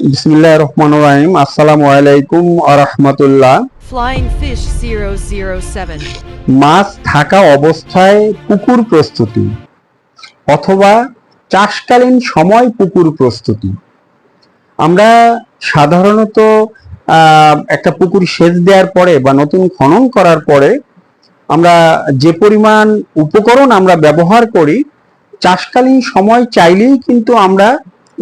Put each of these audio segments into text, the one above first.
বিসমিল্লাহ রহমান রাহিম। আসসালামু আলাইকুম আরহামতুল্লাহ Flying Fish 007. মাছ থাকা অবস্থায় পুকুর প্রস্তুতি অথবা চাষকালীন সময় পুকুর প্রস্তুতি। আমরা সাধারণত আহ, একটা পুকুর সেচ দেওয়ার পরে বা নতুন খনন করার পরে আমরা যে পরিমাণ উপকরণ আমরা ব্যবহার করি চাষকালীন সময় চাইলেই কিন্তু আমরা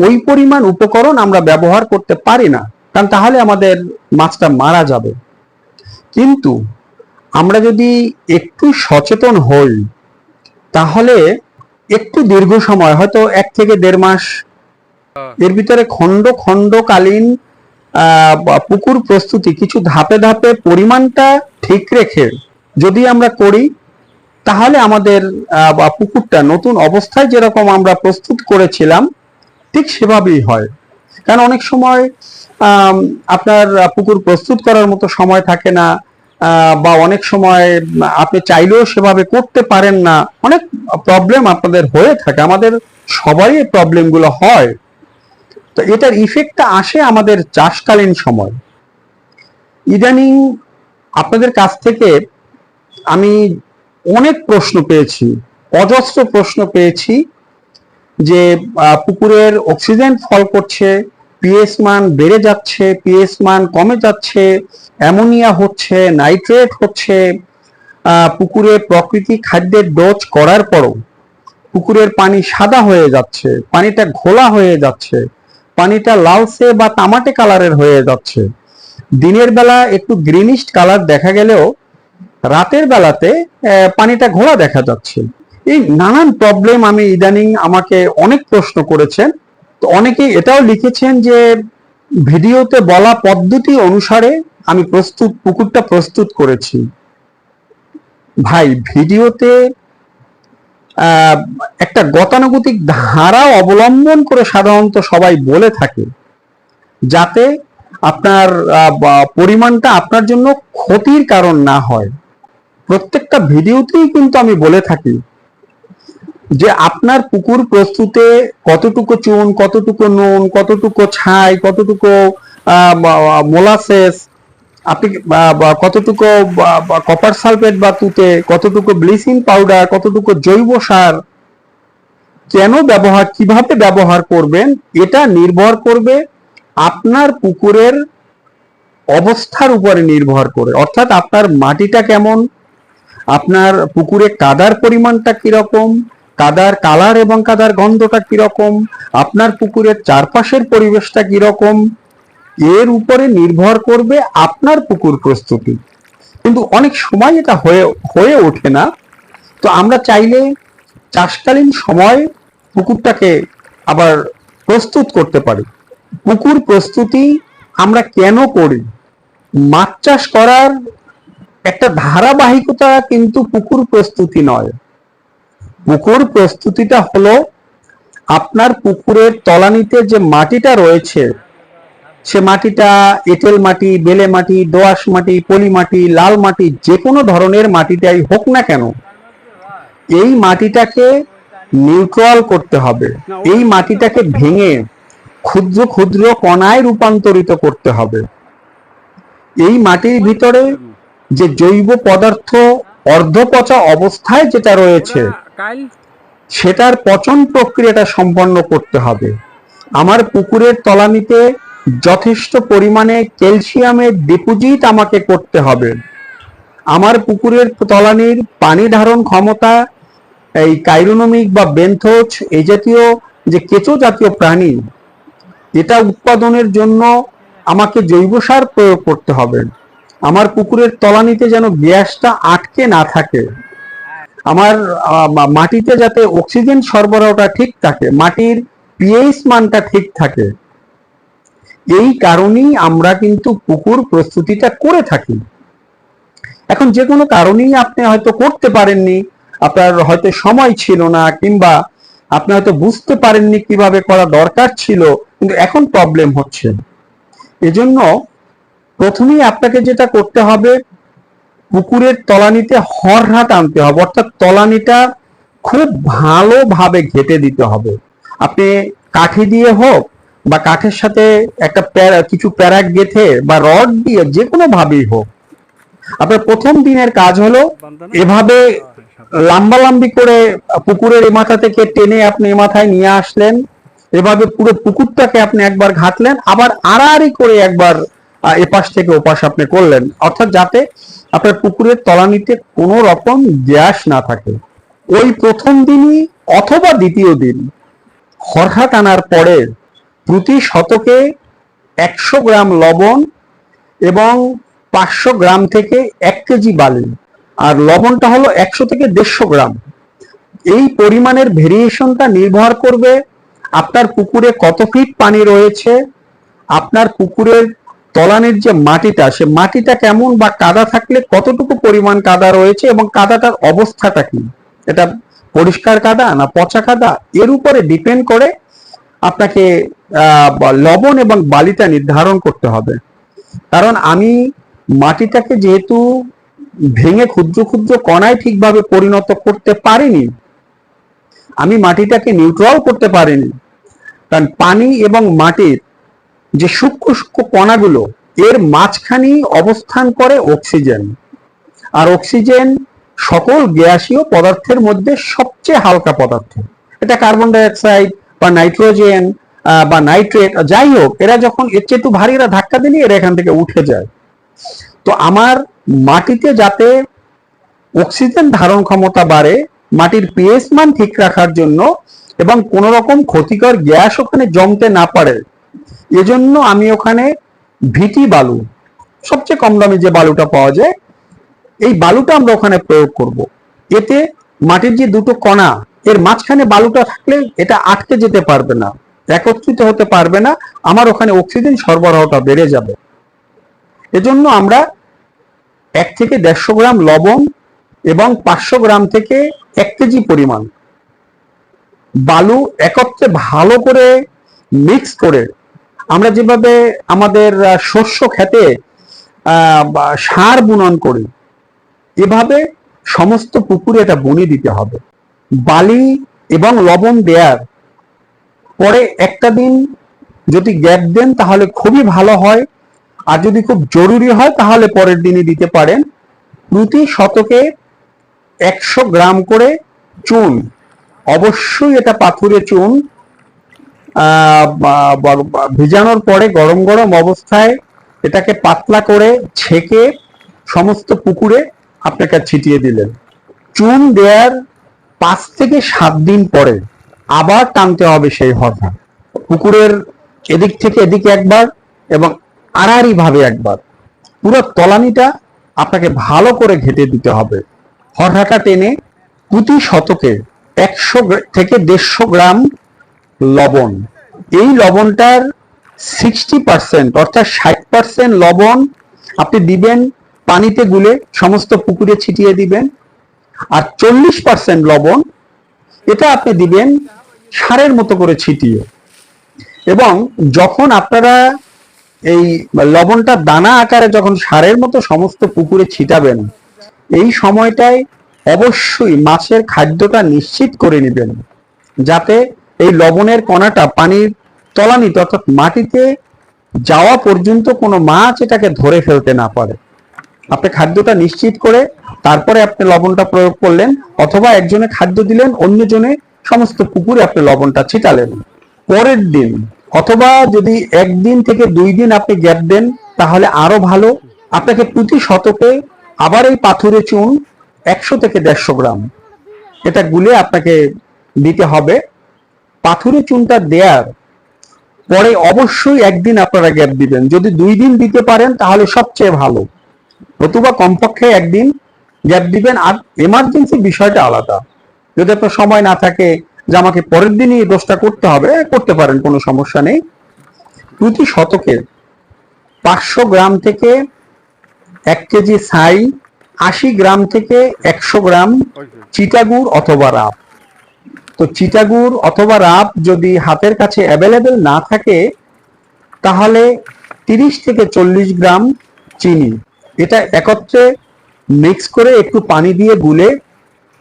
ওই পরিমাণ উপকরণ আমরা ব্যবহার করতে পারি না, কারণ তাহলে আমাদের মাছটা মারা যাবে। কিন্তু আমরা যদি একটু সচেতন হই, তাহলে একটু দীর্ঘ সময়, হয়তো এক থেকে দেড় মাস, এর ভিতরে খণ্ড খণ্ডকালীন পুকুর প্রস্তুতি, কিছু ধাপে ধাপে পরিমাণটা ঠিক রেখে যদি আমরা করি, তাহলে আমাদের পুকুরটা নতুন অবস্থায় যেরকম আমরা প্রস্তুত করেছিলাম ঠিক সেভাবেই হয়। কারণ অনেক সময় আপনার পুকুর প্রস্তুত করার মতো সময় থাকে না বা অনেক সময় আপনি চাইলেও সেভাবে করতে পারেন না। অনেক প্রবলেম আপনাদের হয়ে থাকে। আমাদের সবারই প্রবলেমগুলো হয়। তো এটার ইফেক্টটা আসে আমাদের চাষকালীন সময়। ইদানিং আপনাদের কাছ থেকে আমি অনেক প্রশ্ন পেয়েছি, অজস্র প্রশ্ন পেয়েছি। যে পুকুরের অক্সিজেন ফল করছে, পিএস মান বেড়ে যাচ্ছে, পিএস মান কমে যাচ্ছে, অ্যামোনিয়া হচ্ছে, নাইট্রেট হচ্ছে পুকুরে প্রকৃতি খাদ্যের ডোজ করার পরও পুকুরের পানি সাদা হয়ে যাচ্ছে, পানিটা ঘোলা হয়ে যাচ্ছে, পানিটা লালসে বা তামাটে কালারের হয়ে যাচ্ছে। দিনের বেলা একটু গ্রিনিশ কালার দেখা গেলেও, রাতের বেলাতে পানিটা ঘোলা দেখা যাচ্ছে। এই নানান প্রবলেম আমি ইদানিং আমাকে অনেক প্রশ্ন করেছেন। তো অনেকেই এটাও লিখেছেন যে, ভিডিওতে বলা পদ্ধতি অনুসারে আমি প্রস্তুত, পুকুরটা প্রস্তুত করেছি। ভাই, ভিডিওতে একটা গতানুগতিক ধারা অবলম্বন করে সাধারণত সবাই বলে থাকে, যাতে আপনার পরিমাণটা আপনার জন্য ক্ষতির কারণ না হয়। প্রত্যেকটা ভিডিওতেই কিন্তু আমি বলে থাকি যে আপনার পুকুর প্রস্তুতে কতটুকু চুন, কতটুকু নুন, কতটুকু ছাই, কতটুকু মোলাসেস, আপনি কতটুকু কপার সালফেট বা তুতে কতটুকু ব্লিচিং পাউডার কতটুকু জৈব সার, কেন ব্যবহার, কীভাবে ব্যবহার করবেন, এটা নির্ভর করবে আপনার পুকুরের অবস্থার উপরে নির্ভর করে। অর্থাৎ আপনার মাটিটা কেমন, আপনার পুকুরে কাদার পরিমাণটা কীরকম কাদার কালার এবং কাদার গন্ধটা কীরকম? আপনার পুকুরের চারপাশের পরিবেশটা কীরকম? এর উপরে নির্ভর করবে আপনার পুকুর প্রস্তুতি। কিন্তু অনেক সময় এটা হয়ে হয়ে ওঠে না। তো আমরা চাইলে চাষকালীন সময় পুকুরটাকে আবার প্রস্তুত করতে পারি। পুকুর প্রস্তুতি আমরা কেন করি? মাছ চাষ করার একটা ধারাবাহিকতা কিন্তু পুকুর প্রস্তুতি নয়। পুকুর প্রস্তুতিটা হলো আপনার পুকুরের তলানিতে যে মাটিটা রয়েছে, সে মাটিটা এঁটেল মাটি, বেলে মাটি, দোআঁশ মাটি, পলি মাটি, লাল মাটি, যে কোনো ধরনের মাটিটাই হোক না কেন, এই মাটিটাকে নিউট্রাল করতে হবে। এই মাটিটাকে ভেঙে ক্ষুদ্র ক্ষুদ্র কণায় রূপান্তরিত করতে হবে। এই মাটির ভিতরে যে জৈব পদার্থ অর্ধপচা অবস্থায় যেটা রয়েছে সেটার পচন প্রক্রিয়াটা সম্পন্ন করতে হবে। আমার পুকুরের তলানিতে যথেষ্ট পরিমাণে ক্যালসিয়ামের ডিপোজিট আমাকে করতে হবে। আমার পুকুরের তলানির পানি ধারণ ক্ষমতা, এই কাইরোনমিক বা বেন্থোচ এই জাতীয় যে কেঁচো জাতীয় প্রাণী, এটা উৎপাদনের জন্য আমাকে জৈব সার প্রয়োগ করতে হবে। আমার পুকুরের তলানিতে যেন গ্যাসটা আটকে না থাকে। আমার মাটিতে যাতে অক্সিজেন সরবরাহটা ঠিক থাকে, মাটির পিএইচ মানটা ঠিক থাকে, এই কারণেই আমরা কিন্তু পুকুর প্রস্তুতিটা করে থাকি। এখন যে কোনো কারণেই আপনি হয়তো করতে পারেননি, আপনার হয়তো সময় ছিল না, কিংবা আপনি হয়তো বুঝতে পারেননি কীভাবে করা দরকার ছিল, কিন্তু এখন প্রবলেম হচ্ছে। এজন্য প্রথমেই আপনাকে যেটা করতে হবে পুকুরের তলানিতে হরহা আনতে হবে, অর্থাৎ তলানিটা খুব ভালোভাবে ঘেটে দিতে হবে। আপনি কাঠি দিয়ে হোক বা কাঠের সাথে একটা প্যারা, কিছু প্যারাক গেথে বা রড দিয়ে যে কোনো ভাবেই হোক। আপনার প্রথম দিনের কাজ হলো এভাবে লম্বা লম্বি করে পুকুরের এ মাথা থেকে টেনে আপনি এ মাথায় নিয়ে আসলেন। এভাবে পুরো পুকুরটাকে আপনি একবার ঘাটলেন, আবার আড়াআড়ি করে একবার এপাশ থেকে ওপাশ আপনি করলেন। অর্থাৎ যাতে আপনার পুকুরের তলানিতে কোনো রকম গ্যাস না থাকে। ওই প্রথম দিনই অথবা দ্বিতীয় দিন হরহা টানার পরে প্রতি শতকে একশো গ্রাম লবণ এবং পাঁচশো গ্রাম থেকে এক কেজি বালি। আর লবণটা হলো একশো থেকে দেড়শো গ্রাম। এই পরিমাণের ভেরিয়েশনটা নির্ভর করবে আপনার পুকুরে কত ফিট পানি রয়েছে, আপনার পুকুরের তলানির যে মাটিটা, সে মাটিটা কেমন বা কাদা থাকলে কতটুকু পরিমাণ কাদা রয়েছে এবং কাদাটার অবস্থাটা কি? এটা পরিষ্কার কাদা না পচা কাদা? এর উপরে ডিপেন্ড করে আপনাকে লবণ এবং বালিটা নির্ধারণ করতে হবে। কারণ আমি মাটিটাকে যেহেতু ভেঙে ক্ষুদ্র ক্ষুদ্র কণায় ঠিকভাবে পরিণত করতে পারিনি, আমি মাটিটাকে নিউট্রাল করতে পারিনি। কারণ পানি এবং মাটির যে সূক্ষ্ম সূক্ষ্ম কণাগুলো, এর মাঝখানেই অবস্থান করে অক্সিজেন। আর অক্সিজেন সকল গ্যাসীয় পদার্থের মধ্যে সবচেয়ে হালকা পদার্থ। এটা কার্বন ডাই অক্সাইড বা নাইট্রোজেন বা নাইট্রেট, যাই হোক, এরা যখন এর চেয়ে একটু ভারী এরা ধাক্কা দিলে এরা এখান থেকে উঠে যায়। তো আমার মাটিতে যাতে অক্সিজেন ধারণ ক্ষমতা বাড়ে, মাটির পিএইচ মান ঠিক রাখার জন্য এবং কোন রকম ক্ষতিকর গ্যাস ওখানে জমতে না পারে এজন্য আমি ওখানে ভিটি বালু, সবচেয়ে কম দামে যে বালুটা পাওয়া যায়, এই বালুটা আমরা ওখানে প্রয়োগ করব। এতে মাটির যে দুটো কণা, এর মাঝখানে বালুটা থাকলে এটা আটকে যেতে পারবে না, একত্রিত হতে পারবে না, আমার ওখানে অক্সিজেন সরবরাহটা বেড়ে যাবে। এজন্য আমরা এক থেকে দেড়শো গ্রাম লবণ এবং পাঁচশো গ্রাম থেকে এক কেজি পরিমাণ বালু একত্রে ভালো করে মিক্স করে আমরা যেভাবে আমাদের শস্য খেতে সার বুনন করি, এভাবে সমস্ত পুকুরে এটা বুনে দিতে হবে। বালি এবং লবণ দেয়ার পরে একটা দিন যদি গ্যাপ দেন তাহলে খুবই ভালো হয়, আর যদি খুব জরুরি হয় তাহলে পরের দিনই দিতে পারেন। প্রতি শতকে একশো গ্রাম করে চুন, অবশ্যই এটা পাথুরে চুন ভিজানোর পরে গরম গরম অবস্থায় এটাকে পাতলা করে ছেঁকে সমস্ত পুকুরে আপনাকে ছিটিয়ে দিলেন। চুন দেওয়ার পাঁচ থেকে সাত দিন পরে আবার টানতে হবে সেই হরফা পুকুরের এদিক থেকে এদিকে একবার এবং আড়াআড়ি ভাবে একবার। পুরো তলানিটা আপনাকে ভালো করে ঘেটে দিতে হবে। হরহাটা টেনে প্রতি শতকে একশো থেকে দেড়শো গ্রাম লবণ। এই লবণটার সিক্সটি পার্সেন্ট অর্থাৎ ষাট পার্সেন্ট লবণ আপনি দিবেন, পানিতে গুলে সমস্ত পুকুরে ছিটিয়ে দিবেন। আর চল্লিশ পার্সেন্ট লবণ এটা আপনি দিবেন সারের মতো করে ছিটিয়ে। এবং যখন আপনারা এই লবণটা দানা আকারে যখন সারের মতো সমস্ত পুকুরে ছিটাবেন, এই সময়টায় অবশ্যই মাছের খাদ্যটা নিশ্চিত করে নেবেন। যাতে এই লবণের কণাটা পানির তলানিতে অর্থাৎ মাটিতে যাওয়া পর্যন্ত কোনো মাছ এটাকে ধরে ফেলতে না পারে। আপনি খাদ্যটা নিশ্চিত করে তারপরে আপনি লবণটা প্রয়োগ করলেন অথবা একজনে খাদ্য দিলেন, অন্যজনে সমস্ত পুকুরে আপনি লবণটা ছিটালেন। পরের দিন অথবা যদি একদিন থেকে দুই দিন আপনি গ্যাপ দেন, তাহলে আরও ভালো। আপনাকে প্রতি শতকে আবার এই পাথুরে চুন একশো থেকে দেড়শো গ্রাম। এটা গুলে আপনাকে দিতে হবে। পাথুরে চুনটা দেয়ার পরে অবশ্যই একদিন আপনারা গ্যাপ দিবেন। যদি দুই দিন দিতে পারেন তাহলে সবচেয়ে ভালো। নতুবা কমপক্ষে একদিন গ্যাপ দিবেন। আর এমার্জেন্সি বিষয়টা আলাদা। যদি আপনার সময় না থাকে যে আমাকে পরের দিনই দোষটা করতে হবে করতে পারেন কোনো সমস্যা নেই। প্রতি শতকে পাঁচশো গ্রাম থেকে এক কেজি ছাই আশি গ্রাম থেকে একশো গ্রাম চিটাগুড় অথবা রাব। তো চিটাগুড় অথবা রাব যদি হাতের কাছে অ্যাভেলেবেল না থাকে, তাহলে তিরিশ থেকে চল্লিশ গ্রাম চিনি। এটা একত্রে মিক্স করে একটু পানি দিয়ে গুলে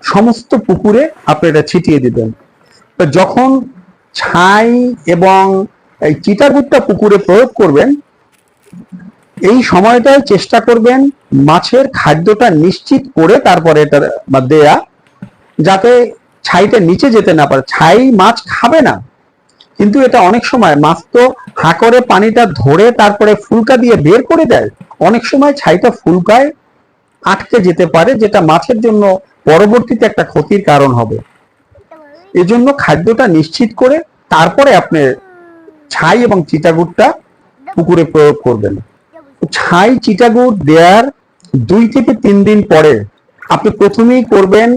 সমস্ত পুকুরে আপনি এটা ছিটিয়ে দিবেন। তো যখন ছাই এবং এই চিটাগুড়টা পুকুরে প্রয়োগ করবেন, এই সময়টায় চেষ্টা করবেন মাছের খাদ্যটা নিশ্চিত করে তারপরে এটা দেয়া, যাতে ছাইটা নিচে যেতে না পারে। ছাই মাছ খাবে না। কিন্তু এটা অনেক সময় মাছ তো হা করে পানিটা ধরে তারপরে ফুলকা দিয়ে বের করে দেয়। অনেক সময় ছাইটা ফুলকায় আটকে যেতে পারে, যেটা মাছের জন্য পরবর্তীতে একটা ক্ষতির কারণ হবে। এজন্য খাদ্যটা নিশ্চিত করে তারপরে আপনি ছাই এবং চিটাগুড়টা পুকুরে প্রয়োগ করবেন। ছাই, চিটাগুড় দেওয়ার দুই থেকে তিন দিন পরে আপনি প্রথমেই করবেন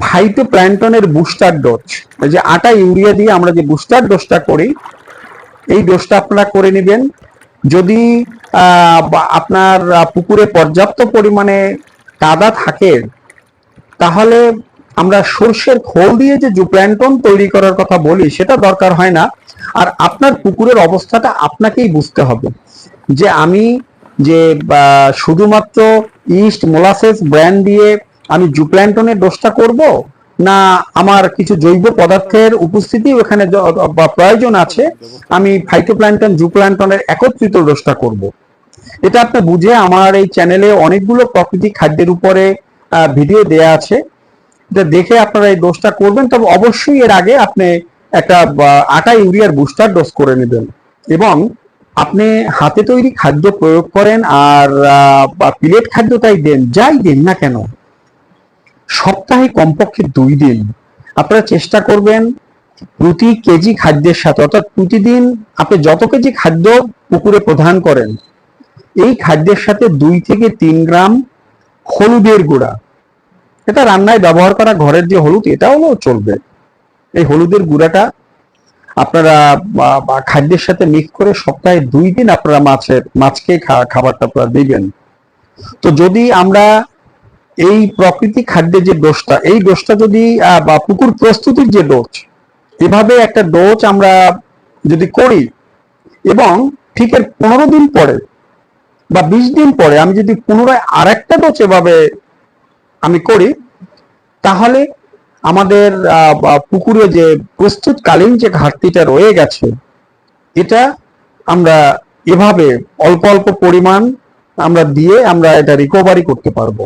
ফাইটো প্ল্যান্টনের বুস্টার ডোজ। যে আটা ইউরিয়া দিয়ে আমরা যে বুস্টার ডোজটা করি, এই ডোজটা আপনারা করে নেবেন। যদি আপনার পুকুরে পর্যাপ্ত পরিমাণে কাদা থাকে, তাহলে আমরা সর্ষের খোল দিয়ে যে জুপ্ল্যান্টন তৈরি করার কথা বলি, সেটা দরকার হয় না। আর আপনার পুকুরের অবস্থাটা আপনাকেই বুঝতে হবে। যে আমি যে শুধুমাত্র ইস্ট মোলাসেস ব্র্যান্ড দিয়ে আমি জুপ্ল্যান্টনের ডোজটা করব না আমার কিছু জৈব পদার্থের উপস্থিতি ওখানে প্রয়োজন আছে, আমি ফাইটোপ্ল্যান্টন জুপ্ল্যান্টনের একত্রিত ডোজটা করব। এটা আপনি বুঝে আমার এই চ্যানেলে অনেকগুলো প্রাকৃতিক খাদ্যের উপরে ভিডিও দেয়া আছে। এটা দেখে আপনারা এই ডোজটা করবেন, তবে অবশ্যই এর আগে আপনি একটা আটা ইউরিয়ার বুস্টার ডোজ করে নেবেন। এবং আপনি হাতে তৈরি খাদ্য প্রয়োগ করেন আর প্লেট খাদ্যটাই দেন, যাই দেন না কেন সপ্তাহে কমপক্ষে দুই দিন। আপনারা চেষ্টা করবেন প্রতি কেজি খাদ্যের সাথে, অর্থাৎ প্রতিদিন আপনি যত কেজি খাদ্য পুকুরে প্রদান করেন, এই খাদ্যের সাথে দুই থেকে তিন গ্রাম হলুদের গুঁড়া। এটা রান্নায় ব্যবহার করা ঘরের যে হলুদ এটা হলেও চলবে। এই হলুদের গুঁড়াটা আপনারা খাদ্যের সাথে মিক্স করে সপ্তাহে দুই দিন আপনারা মাছের, মাছকে খাবারটা আপনারা দিবেন। তো যদি আমরা এই প্রকৃতি খাদ্যের যে ডোজটা এই ডোজটা যদি বা পুকুর প্রস্তুতির যে ডোজ এভাবে একটা ডোজ আমরা যদি করি এবং ঠিক এর পনেরো দিন পরে বা বিশ দিন পরে আমি যদি পুনরায় আর একটা ডোজ এভাবে আমি করি, তাহলে আমাদের পুকুরে যে প্রস্তুতকালীন যে ঘাটতিটা রয়ে গেছে, এটা আমরা এভাবে অল্প অল্প পরিমাণ আমরা দিয়ে আমরা এটা রিকভারি করতে পারব।